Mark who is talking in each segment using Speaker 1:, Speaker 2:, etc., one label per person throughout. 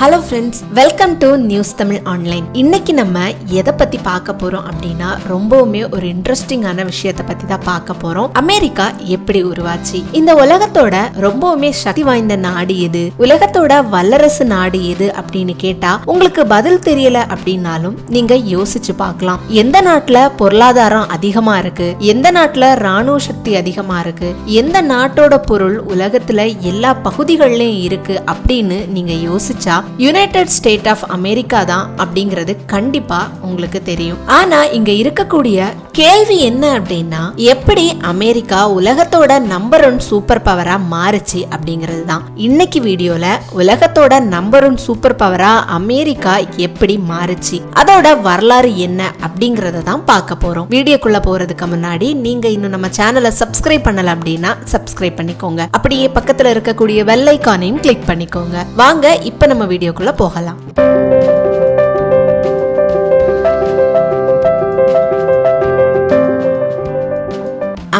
Speaker 1: Hello friends welcome to news Tamil online இன்னைக்கு நம்ம எதை பத்தி பார்க்க போறோம் அப்படின்னா ரொம்பவுமே ஒரு இன்ட்ரெஸ்டிங்கான விஷயத்தை பத்தி தான் பார்க்க போறோம். அமெரிக்கா எப்படி உருவாச்சு? இந்த உலகத்தோட ரொம்பவுமே சக்தி வாய்ந்த நாடு எது? உலகத்தோட வல்லரசு நாடு எது அப்படின்னு கேட்டா உங்களுக்கு பதில் தெரியல அப்படின்னாலும் நீங்க யோசிச்சு பார்க்கலாம். எந்த நாட்டுல பொருளாதாரம் அதிகமா இருக்கு? எந்த நாட்டுல ராணுவ சக்தி அதிகமா இருக்கு? எந்த நாட்டோட பொருள் உலகத்துல எல்லா பகுதிகள்லயும் இருக்கு அப்படின்னு நீங்க யோசிச்சா யுனைடெட் ஸ்டேட் ஆஃப் அமெரிக்கா தான் அப்படிங்கிறது கண்டிப்பா உங்களுக்கு தெரியும். ஆனா இங்க இருக்கக்கூடிய கேள்வி என்ன அப்படின்னா எப்படி அமெரிக்கா உலகத்தோட நம்பர் ஒன் சூப்பர் பவரா மாறுச்சு அப்படிங்கிறது தான். இன்னைக்கு வீடியோல உலகத்தோட நம்பர் ஒன் சூப்பர் பவரா அமெரிக்கா எப்படி மாறுச்சு அதோட வரலாறு என்ன அப்படிங்கறத தான் பார்க்க போறோம். வீடியோக்குள்ள போறதுக்கு முன்னாடி நீங்க இன்னும் நம்ம சேனலை சப்ஸ்கிரைப் பண்ணல அப்படின்னா சப்ஸ்கிரைப் பண்ணிக்கோங்க. அப்படியே பக்கத்துல இருக்கக்கூடிய வெள்ளைக்கானையும் கிளிக் பண்ணிக்கோங்க. வாங்க இப்ப நம்ம வீடியோக்குள்ளே போகலாம்.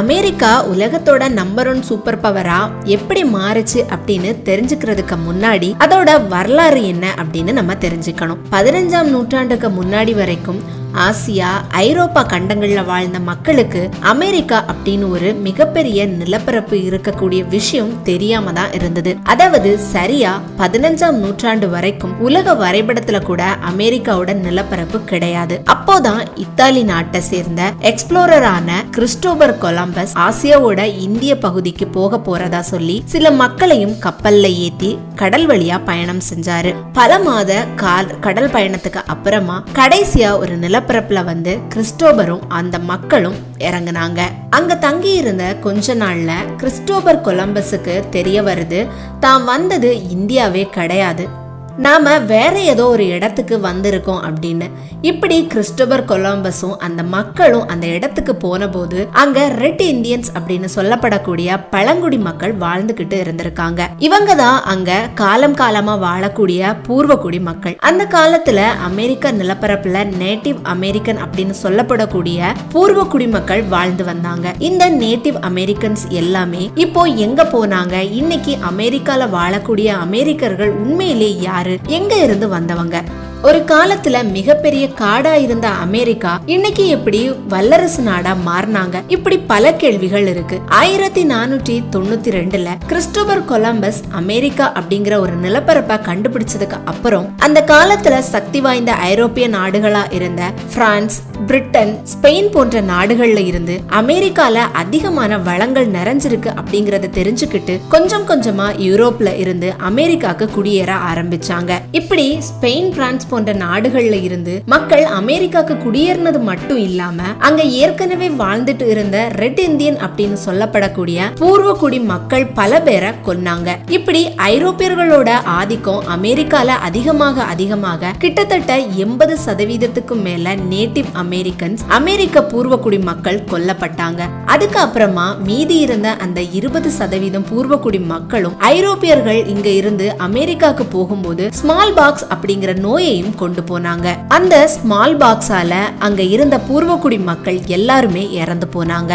Speaker 1: அமெரிக்கா உலகத்தோட நம்பர் ஒன் சூப்பர் பவரா எப்படி மாறுச்சு அப்படின்னு தெரிஞ்சுக்கிறதுக்கு முன்னாடி அதோட வரலாறு என்ன அப்படின்னு நம்ம தெரிஞ்சுக்கணும். பதினஞ்சாம் நூற்றாண்டுக்கு முன்னாடி வரைக்கும் ஆசியா ஐரோப்பா கண்டங்கள்ல வாழ்ந்த மக்களுக்கு அமெரிக்கா அப்படின்னு ஒரு மிகப்பெரிய நிலப்பரப்பு இருக்கக்கூடிய விஷயம் தெரியாம தான் இருந்தது. அதாவது சரியா பதினஞ்சாம் நூற்றாண்டு வரைக்கும் உலக வரைபடத்துல கூட அமெரிக்காவோட நிலப்பரப்பு கிடையாது. அப்போதான் இத்தாலி நாட்டை சேர்ந்த எக்ஸ்ப்ளோரரான கிறிஸ்டோபர் கொலம்பஸ் ஆசியாவோட இந்திய பகுதிக்கு போக போறதா சொல்லி சில மக்களையும் கப்பல்ல ஏத்தி கடல் வழியா பயணம் செஞ்சாரு. பல மாத கால் கடல் பயணத்துக்கு அப்புறமா கடைசியா ஒரு நிலப்பரப்புல வந்து கிறிஸ்டோபரும் அந்த மக்களும் இறங்குனாங்க. அங்க தங்கி இருந்த கொஞ்ச நாள்ல கிறிஸ்டோபர் கொலம்பஸுக்கு தெரிய வருது தான் வந்தது இந்தியாவே கிடையாது நாம வேற ஏதோ ஒரு இடத்துக்கு வந்திருக்கோம் அப்படின்னு. இப்படி கிறிஸ்டோபர் கொலம்பஸும் அந்த மக்களும் அந்த இடத்துக்கு போன போது அங்க ரெட் இந்தியன்ஸ் அப்படின்னு சொல்லப்படக்கூடிய பழங்குடி மக்கள் வாழ்ந்துகிட்டு இருந்திருக்காங்க. இவங்க தான் அங்க காலம் காலமா வாழக்கூடிய பூர்வகுடி மக்கள். அந்த காலத்துல அமெரிக்க நிலப்பரப்புல நேட்டிவ் அமெரிக்கன் அப்படின்னு சொல்லப்படக்கூடிய பூர்வகுடி மக்கள் வாழ்ந்து வந்தாங்க. இந்த நேட்டிவ் அமெரிக்கன்ஸ் எல்லாமே இப்போ எங்க போனாங்க? இன்னைக்கு அமெரிக்கால வாழக்கூடிய அமெரிக்கர்கள் உண்மையிலே யாரு? எங்க இருந்து வந்தவங்க? ஒரு காலத்துல மிகப்பெரிய காடா இருந்த அமெரிக்கா இன்னைக்கு எப்படி வல்லரசு நாடா மாறினாங்க? இப்படி பல கேள்விகள் இருக்கு. ஆயிரத்தி நானூற்றி தொண்ணூத்தி ரெண்டுல கிறிஸ்டோபர் கொலம்பஸ் அமெரிக்கா அப்படிங்கிற ஒரு நிலப்பரப்பை கண்டுபிடிச்சதுக்கு அப்புறம் அந்த காலத்துல சக்தி வாய்ந்த ஐரோப்பிய நாடுகளா இருந்த பிரான்ஸ் பிரிட்டன் ஸ்பெயின் போன்ற நாடுகள்ல இருந்து அமெரிக்கால அதிகமான வளங்கள் நிறைஞ்சிருக்கு அப்படிங்கறத தெரிஞ்சுக்கிட்டு கொஞ்சம் கொஞ்சமா யூரோப்ல இருந்து அமெரிக்காக்கு குடியேற ஆரம்பிச்சாங்க. இப்படி ஸ்பெயின் பிரான்ஸ் போன்ற நாடுகள்ல இருந்து மக்கள் அமெரிக்காக்கு குடியேறினது மட்டும் இல்லாம அங்க ஏற்கனவே வாழ்ந்துட்டு இருந்த ரெட் இந்தியன் அப்படின்னு சொல்லப்படக்கூடிய பூர்வகுடி மக்கள் பல பேரை கொன்னாங்க. இப்படி ஐரோப்பியர்களோட ஆதிக்கம் அமெரிக்கால அதிகமாக அதிகமாக கிட்டத்தட்ட எண்பது சதவீதத்துக்கும் மேல நேட்டிவ் அமெரிக்கன்ஸ் அமெரிக்க பூர்வகுடி மக்கள் கொல்லப்பட்டாங்க. அதுக்கு அப்புறமா மீதி இருந்த அந்த இருபது சதவீதம் பூர்வகுடி மக்களும் ஐரோப்பியர்கள் இங்க இருந்து அமெரிக்காக்கு போகும்போது ஸ்மால் பாக்ஸ் அப்படிங்கிற நோயை நோயையும் கொண்டு போனாங்க. அந்த ஸ்மால் பாக்ஸால அங்க இருந்த பூர்வகுடி மக்கள் எல்லாருமே இறந்து போனாங்க.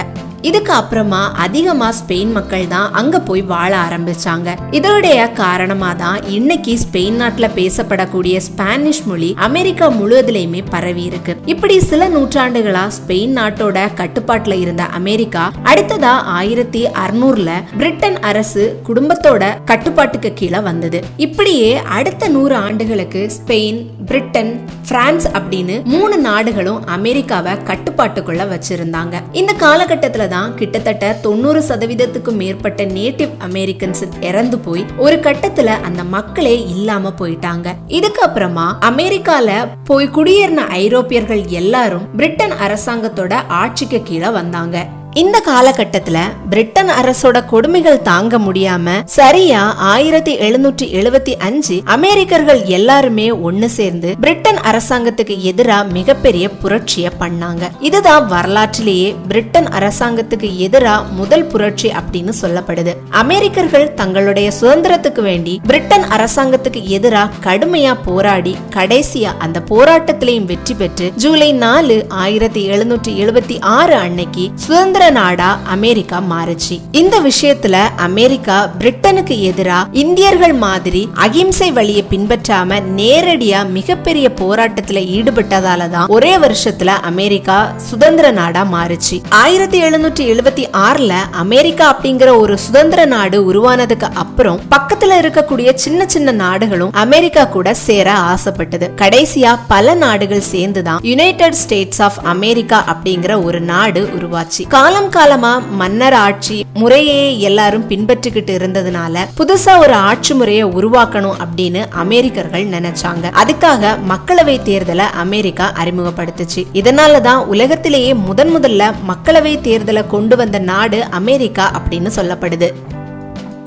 Speaker 1: இதுக்கு அப்புறமா அதிகமா ஸ்பெயின் மக்கள் தான் அங்க போய் வாழ ஆரம்பிச்சாங்க. இதோடைய காரணமா தான் இன்னைக்கு ஸ்பெயின் நாட்டுல பேசப்படக்கூடிய ஸ்பானிஷ் மொழி அமெரிக்கா முழுவதிலையுமே பரவி இருக்கு. இப்படி சில நூற்றாண்டுகளா ஸ்பெயின் நாட்டோட கட்டுப்பாட்டுல இருந்த அமெரிக்கா அடுத்ததா ஆயிரத்தி அறுநூறுல பிரிட்டன் அரசு குடும்பத்தோட கட்டுப்பாட்டுக்கு கீழே வந்தது. இப்படியே அடுத்த நூறு ஆண்டுகளுக்கு ஸ்பெயின் பிரிட்டன் பிரான்ஸ் அப்படின்னு மூணு நாடுகளும் அமெரிக்காவை கட்டுப்பாட்டுக்குள்ள வச்சிருந்தாங்க. இந்த காலகட்டத்துல தான் கிட்டத்தட்ட தொண்ணூறு சதவீதத்துக்கும் மேற்பட்ட நேட்டிவ் அமெரிக்கன்ஸ் இறந்து போய் ஒரு கட்டத்துல அந்த மக்களே இல்லாம போயிட்டாங்க. இதுக்கப்புறமா அமெரிக்கால போய் குடியேறின ஐரோப்பியர்கள் எல்லாரும் பிரிட்டன் அரசாங்கத்தோட ஆட்சிக்கு கீழே வந்தாங்க. இந்த காலகட்டத்துல பிரிட்டன் அரசோட கொடுமைகள் தாங்க முடியாம சரியா ஆயிரத்தி எழுநூற்றி எழுபத்தி அஞ்சு அமெரிக்கர்கள் எல்லாருமே ஒண்ணு சேர்ந்து பிரிட்டன் அரசாங்கத்துக்கு எதிரா மிகப்பெரிய புரட்சிய பண்ணாங்க. இதுதான் வரலாற்றிலேயே பிரிட்டன் அரசாங்கத்துக்கு எதிரா முதல் புரட்சி அப்படின்னு சொல்லப்படுது. அமெரிக்கர்கள் தங்களுடைய சுதந்திரத்துக்கு வேண்டி பிரிட்டன் அரசாங்கத்துக்கு எதிரா கடுமையா போராடி கடைசியா அந்த போராட்டத்திலையும் வெற்றி பெற்று ஜூலை நாலு ஆயிரத்தி எழுநூற்றி எழுபத்தி ஆறு அன்னைக்கு சுதந்திர சுதந்திர நாடா அமெரிக்கா மாறுச்சு. இந்த விஷயத்துல அமெரிக்கா பிரிட்டனுக்கு எதிரா இந்தியர்கள் மாதிரி அகிம்சை வழியை பின்பற்றாம நேரடியா மிகப்பெரிய போராட்டத்துல ஈடுபட்டதால தான் ஒரே வருஷத்துல அமெரிக்கா சுதந்திர நாடா மாறுச்சு. ஆயிரத்தி எழுநூற்றி எழுபத்தி ஆறுல அமெரிக்கா அப்படிங்கிற ஒரு சுதந்திர நாடு உருவானதுக்கு அப்புறம் பக்கத்துல இருக்கக்கூடிய சின்ன சின்ன நாடுகளும் அமெரிக்கா கூட சேர ஆசைப்பட்டது. கடைசியா பல நாடுகள் சேர்ந்துதான் யுனைடெட் ஸ்டேட்ஸ் ஆஃப் அமெரிக்கா அப்படிங்கிற ஒரு நாடு உருவாச்சு. கால காலம் காலமா மன்னர் ஆட்சி முறையே எல்லாரும் பின்பற்றிக்கிட்டு இருந்ததுனால புதுசா ஒரு ஆட்சி முறையை உருவாக்கணும் அப்படின்னு அமெரிக்கர்கள் நினைச்சாங்க. அதுக்காக மக்களவை தேர்தலை அமெரிக்கா அறிமுகப்படுத்துச்சு. இதனாலதான் உலகத்திலேயே முதன் முதல்ல மக்களவை தேர்தலை கொண்டு வந்த நாடு அமெரிக்கா அப்படின்னு சொல்லப்படுது.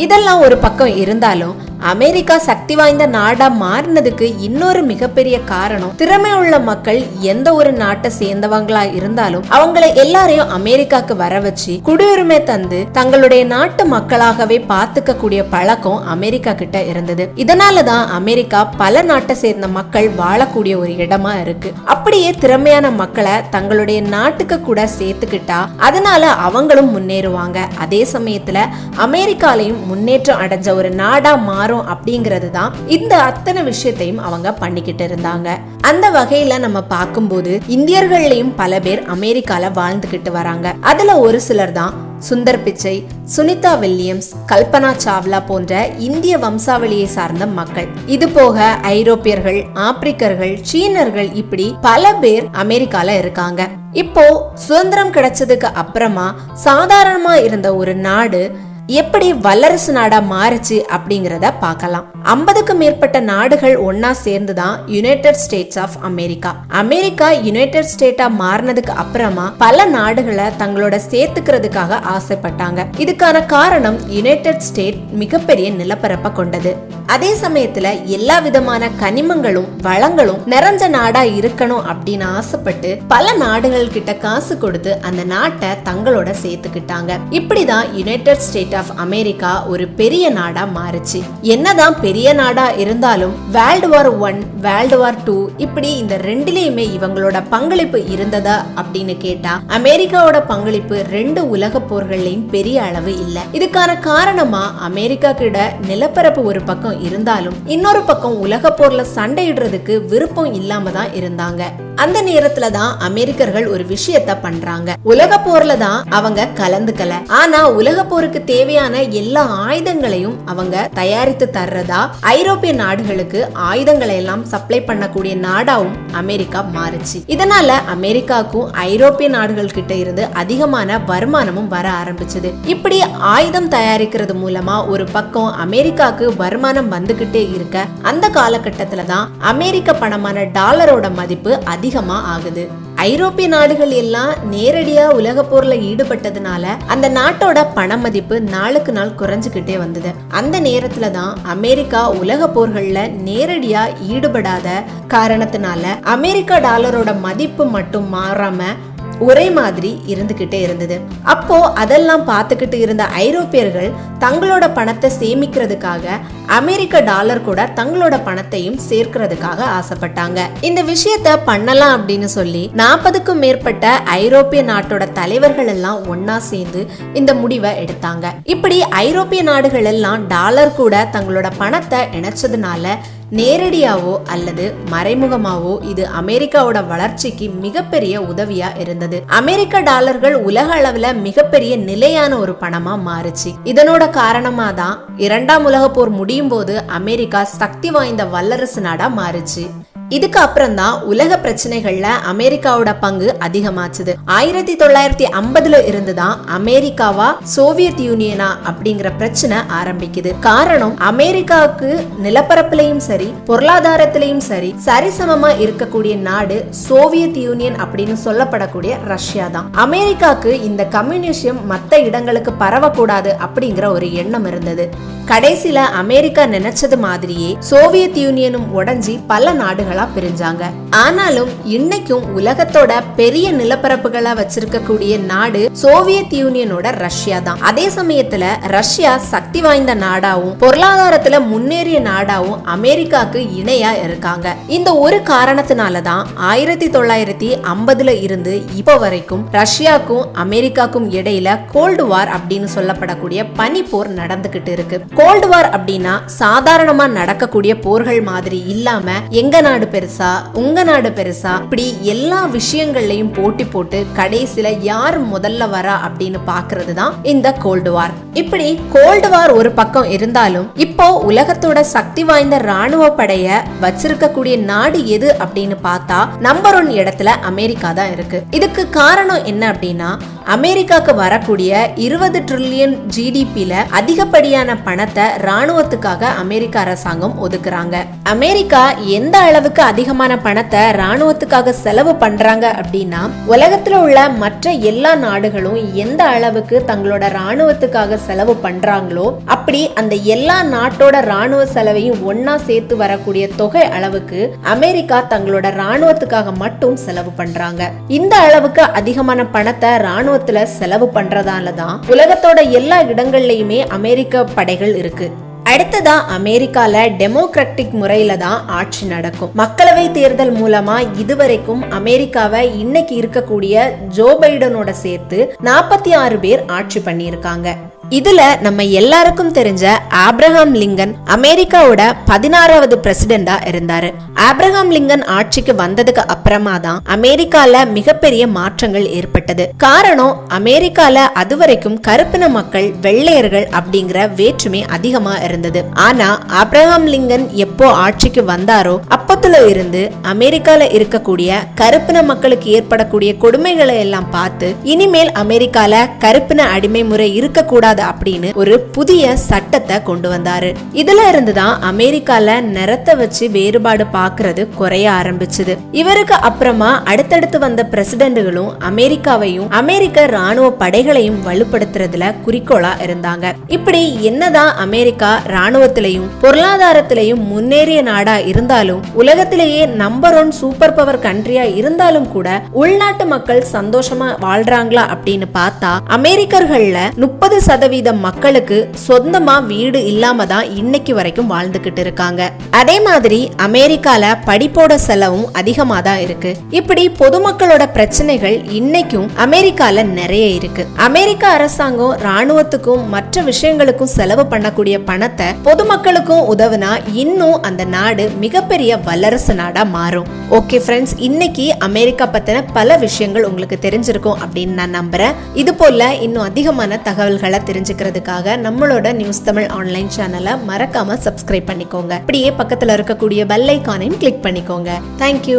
Speaker 1: இதெல்லாம் ஒரு பக்கம் இருந்தாலும் அமெரிக்கா சக்தி வாய்ந்த நாடா மாறினதுக்கு இன்னொரு மிகப்பெரிய காரணம் திறமை உள்ள மக்கள் எந்த ஒரு நாட்டை சேர்ந்தவங்களா இருந்தாலும் அவங்களை எல்லாரையும் அமெரிக்காக்கு வர வச்சு குடியுரிமை தந்து தங்களுடைய நாட்டு மக்களாகவே பார்த்துக்க கூடிய பழக்கம் அமெரிக்கா கிட்ட இருந்தது. இதனாலதான் அமெரிக்கா பல நாட்டை சேர்ந்த மக்கள் வாழக்கூடிய ஒரு இடமா இருக்கு. அப்படியே திறமையான மக்களை தங்களுடைய நாட்டுக்கு கூட சேர்த்துக்கிட்டா அதனால அவங்களும் முன்னேறுவாங்க. அதே சமயத்துல அமெரிக்காலையும் முன்னேற்றம் அடைஞ்ச ஒரு நாடா மாறும் அப்படிங்கிறது தான் இந்த அத்தனை விஷயத்தையும் அவங்க பண்ணிக்கிட்டு இருந்தாங்க. அந்த வகையில நம்ம பார்க்கும்போது இந்தியர்கள்லயும் பல பேர் அமெரிக்கால வாழ்ந்துகிட்டு வராங்க. அதுல ஒரு சிலர் தான் சுந்தர் பிச்சை சுனிதா வில்லியம்ஸ் கல்பனா சாவ்லா போன்ற இந்திய வம்சாவளியை சார்ந்த மக்கள். இது போக ஐரோப்பியர்கள் ஆப்பிரிக்கர்கள் சீனர்கள் இப்படி பல பேர் அமெரிக்கால இருக்காங்க. இப்போ சுதந்திரம் கிடைச்சதுக்கு அப்புறமா சாதாரணமா இருந்த ஒரு நாடு எப்படி வல்லரசு நாடா மாறுச்சு அப்படிங்கிறத பார்க்கலாம். ஐம்பதுக்கு மேற்பட்ட நாடுகள் ஒன்னா சேர்ந்துதான் United States of America America United ஸ்டேட்டா மாறினதுக்கு அப்புறமா பல நாடுகளை தங்களோட சேர்த்துக்கிறதுக்காக ஆசைப்பட்டாங்க. இதுக்கான காரணம் யுனைடெட் ஸ்டேட் மிகப்பெரிய நிலப்பரப்பை கொண்டது. அதே சமயத்துல எல்லா விதமான கனிமங்களும் வளங்களும் நிறைஞ்ச நாடா இருக்கணும் அப்படின்னு ஆசைப்பட்டு பல நாடுகள் கிட்ட காசு கொடுத்து அந்த நாட்டை தங்களோட சேர்த்துக்கிட்டாங்க. இப்படிதான் யுனைடெட் ஸ்டேட் ஆஃப் அமெரிக்கா ஒரு பெரிய நாடா மாறுச்சு. என்னதான் பெரிய நாடா இருந்தாலும் world war one world war two இப்படி இந்த ரெண்டுலயுமே இவங்களோட பங்களிப்பு இருந்ததா அப்படின்னு கேட்டா அமெரிக்காவோட பங்களிப்பு ரெண்டு உலக போர்கள்லயும் பெரிய அளவு இல்ல. இதுக்கான காரணமா அமெரிக்கா கிட்ட நிலப்பரப்பு ஒரு பக்கம் இருந்தாலும் இன்னொரு பக்கம் உலக போர்ல சண்டையிடுறதுக்கு விருப்பம் இல்லாம தான் இருந்தாங்க. அந்த நேரத்துல தான் அமெரிக்கர்கள் ஒரு விஷயத்த பண்றாங்க. உலக போர்ல தான் அவங்க கலந்துக்கல. ஆனா உலக போருக்கு தேவையான எல்லா ஆயுதங்களையும் அவங்க தயாரித்து தர்றதா ஐரோப்பிய நாடுகளுக்கு ஆயுதங்களை எல்லாம் சப்ளை பண்ணக்கூடிய நாடாவும் அமெரிக்கா மாறுச்சு. இதனால அமெரிக்காவுக்கும் ஐரோப்பிய நாடுகள் கிட்ட இருந்து அதிகமான வருமானமும் வர ஆரம்பிச்சது. இப்படி ஆயுதம் தயாரிக்கிறது மூலமா ஒரு பக்கம் அமெரிக்காக்கு வருமானம் வந்துகிட்டே இருக்க அந்த காலகட்டத்துல தான் அமெரிக்க பணமான டாலரோட மதிப்பு அதிகமா ஆகுது ஐரோப்பிய நாடுகள் எல்லாம் நேரடியா உலக போர்ல ஈடுபட்டதுனால அந்த நாட்டோட பண மதிப்பு நாளுக்கு நாள் குறைஞ்சுக்கிட்டே வந்தது. அந்த நேரத்துல தான் அமெரிக்கா உலக போர்கள்ல நேரடியா ஈடுபடாத காரணத்தினால அமெரிக்கா டாலரோட மதிப்பு மட்டும் மாறாம ஒரே மாதிரி இருந்துகிட்டே இருந்தது. அப்போ அதெல்லாம் பார்த்துக்கிட்டு இருந்த ஐரோப்பியர்கள் தங்களோட பணத்தை சேமிக்கிறதுக்காக அமெரிக்க டாலர் கூட தங்களோட பணத்தையும் சேர்க்கிறதுக்காக ஆசைப்பட்டாங்க. இந்த விஷயத்த பண்ணலாம் அப்படின்னு சொல்லி நாற்பதுக்கும் மேற்பட்ட ஐரோப்பிய நாட்டோட தலைவர்கள் எல்லாம் ஒன்னா சேர்ந்து இந்த முடிவை எடுத்தாங்க. இப்படி ஐரோப்பிய நாடுகள் எல்லாம் டாலர் கூட தங்களோட பணத்தை இணைச்சதுனால நேரடியாவோ அல்லது மறைமுகமாவோ இது அமெரிக்காவோட வளர்ச்சிக்கு மிகப்பெரிய உதவியா இருந்தது. அமெரிக்க டாலர்கள் உலக அளவுல மிகப்பெரிய நிலையான ஒரு பணமா மாறுச்சு. இதனோட காரணமா தான் இரண்டாம் உலக போர் முடியும் போது அமெரிக்கா சக்தி வாய்ந்த வல்லரசு நாடா மாறுச்சு. இதுக்கு அப்புறம் தான் உலக பிரச்சனைகள்ல அமெரிக்காவோட பங்கு அதிகமாச்சுது. ஆயிரத்தி தொள்ளாயிரத்தி ஐம்பதுல இருந்து தான் அமெரிக்காவா சோவியத் யூனியனா அப்படிங்கிற பிரச்சனை ஆரம்பிக்குது. காரணம் அமெரிக்காவுக்கு நிலப்பரப்புலையும் சரி பொருளாதாரத்திலையும் சரி சரிசமமா இருக்கக்கூடிய நாடு சோவியத் யூனியன் அப்படின்னு சொல்லப்படக்கூடிய ரஷ்யா தான் அமெரிக்காக்கு இந்த கம்யூனிசம் மற்ற இடங்களுக்கு பரவக்கூடாது அப்படிங்கிற ஒரு எண்ணம் இருந்தது. கடைசியில அமெரிக்கா நினைச்சது மாதிரியே சோவியத் யூனியனும் உடஞ்சி பல நாடுகளா பிரிஞ்சாங்க. ஆனாலும் இன்னைக்கும் உலகத்தோட பெரிய நிலப்பரப்புகளா வச்சிருக்கக்கூடிய நாடு சோவியத் யூனியனோட ரஷ்யா தான். அதே சமயத்துல ரஷ்யா சக்தி வாய்ந்த நாடாவும் பொருளாதாரத்துல முன்னேறிய நாடாவும் அமெரிக்காக்கு இணையா இருக்காங்க. இந்த ஒரு காரணத்தினால தான் ஆயிரத்தி தொள்ளாயிரத்தி ஐம்பதுல இருந்து இப்போ வரைக்கும் ரஷ்யாக்கும் அமெரிக்காக்கும் இடையில கோல்டு வார் அப்படின்னு சொல்லப்படக்கூடிய பனிப்போர் நடந்துகிட்டு இருக்கு. கோல்டு வார் அப்படின்னா சாதாரணமா நடக்கக்கூடிய போர்கள் மாதிரி இல்லாம எங்க நாடு பெருசா உங்க நாடு பெருசா இப்படி எல்லா விஷயங்கள்லயும் போட்டி போட்டு கடைசியில யார் முதல்ல வரா அப்படின்னு பாக்குறது தான் இந்த கோல்டு வார் இப்படி கோல்டு வார் ஒரு பக்கம் இருந்தாலும் இப்போ உலகத்தோட சக்தி வாய்ந்த ராணுவ படைய வச்சிருக்கக்கூடிய நாடு எது அப்படின்னு பார்த்தா நம்பர் ஒன் இடத்துல அமெரிக்கா தான் இருக்கு. இதுக்கு காரணம் என்ன அப்படின்னா அமெரிக்காக்கு வரக்கூடிய இருபது ட்ரில்லியன் ஜிடிபியில அதிகப்படியான பணத்தை ராணுவத்துக்காக அமெரிக்க அரசாங்கம் ஒதுக்குறாங்க. அமெரிக்கா எந்த அளவுக்கு அதிகமான பணத்தை ராணுவத்துக்காக செலவு பண்றாங்க அப்படின்னா உலகத்துல உள்ள மற்ற எல்லா நாடுகளும் எந்த அளவுக்கு தங்களோட ராணுவத்துக்காக செலவு பண்றாங்களோ அப்படி அந்த எல்லா நாட்டோட ராணுவ செலவையும் ஒன்னா சேர்த்து வரக்கூடிய தொகை அளவுக்கு அமெரிக்கா தங்களோட ராணுவத்துக்காக மட்டும் செலவு பண்றாங்க. இந்த அளவுக்கு அதிகமான பணத்தை ராணுவத்துல செலவு பண்றதால தான் உலகத்தோட எல்லா இடங்கள்லயுமே அமெரிக்க படைகள் இருக்கு. அடுத்ததா அமெரிக்கால டெமோக்ராட்டிக் முறையில தான் ஆட்சி நடக்கும். மக்களவை தேர்தல் மூலமா இதுவரைக்கும் அமெரிக்காவை இன்னைக்கு இருக்கக்கூடிய ஜோ பைடனோட சேர்த்து நாற்பத்தி ஆறு பேர் ஆட்சி பண்ணியிருக்காங்க. இதுல நம்ம எல்லாருக்கும் தெரிஞ்ச ஆப்ரஹாம் லிங்கன் அமெரிக்காவோட பதினாறாவது பிரசிடெண்டா இருந்தாரு. ஆப்ரஹாம் லிங்கன் ஆட்சிக்கு வந்ததுக்கு அப்புறமா தான் அமெரிக்கால மிகப்பெரிய மாற்றங்கள் ஏற்பட்டது. காரணம் அமெரிக்கால அதுவரைக்கும் கருப்பின மக்கள் வெள்ளையர்கள் அப்படிங்கிற வேற்றுமை அதிகமா இருந்தது. ஆனா ஆப்ரஹாம் லிங்கன் எப்போ ஆட்சிக்கு வந்தாரோ அப்பத்துல இருந்து அமெரிக்கால இருக்கக்கூடிய கருப்பின மக்களுக்கு ஏற்படக்கூடிய கொடுமைகளை எல்லாம் பார்த்து இனிமேல் அமெரிக்கால கருப்பின அடிமை முறை இருக்கக்கூடாது கூடாது அப்படின்னு ஒரு புதிய சட்டத்தை கொண்டு வந்தாரு. இதுல இருந்துதான் அமெரிக்கால நிறத்தை வச்சு வேறுபாடு பாக்குறது குறைய ஆரம்பிச்சது. இவருக்கு அப்புறமா அடுத்தடுத்து வந்த பிரசிடென்ட்களும் அமெரிக்காவையும் அமெரிக்க ராணுவ படைகளையும் வலுப்படுத்துறதுல குறிக்கோளா இருந்தாங்க. இப்படி என்னதான் அமெரிக்கா ராணுவத்திலையும் பொருளாதாரத்திலையும் முன்னேறிய நாடா இருந்தாலும் உலகத்திலேயே நம்பர் ஒன் சூப்பர் பவர் கண்ட்ரியா இருந்தாலும் கூட உள்நாட்டு மக்கள் சந்தோஷமா வாழ்றாங்களா அப்படின்னு பார்த்தா அமெரிக்கர்கள்ல முப்பது சதவீதம் சதவீதம் மக்களுக்கு சொந்தமா வீடு இல்லாம தான் இன்னைக்கு வரைக்கும் வாழ்ந்துகிட்டு இருக்காங்க. அதே மாதிரி அமெரிக்கால படிப்போட செலவும் அதிகமா தான் இருக்கு. இப்படி பொதுமக்களோட பிரச்சனைகள் இன்னைக்கும் அமெரிக்கால நிறைய இருக்கு. அமெரிக்க அரசாங்கம் ராணுவத்துக்கும் மற்ற விஷயங்களுக்கும் செலவு பண்ணக்கூடிய பணத்தை பொதுமக்களுக்கும் உதவுனா இன்னும் அந்த நாடு மிகப்பெரிய வல்லரசு நாடா மாறும். ஓகே ஃப்ரெண்ட்ஸ் இன்னைக்கு அமெரிக்கா பத்தின பல விஷயங்கள் உங்களுக்கு தெரிஞ்சிருக்கும் அப்படின்னு நான் நம்புறேன். இது போல இன்னும் அதிகமான தகவல்களை தெரிஞ்சுக்கிறதுக்காக நம்மளோட நியூஸ் தமிழ் ஆன்லைன் சேனலை மறக்காம சப்ஸ்கிரைப் பண்ணிக்கோங்க. அப்படியே பக்கத்துல இருக்கக்கூடிய பெல் ஐக்கானையும் கிளிக் பண்ணிக்கோங்க. தேங்க்யூ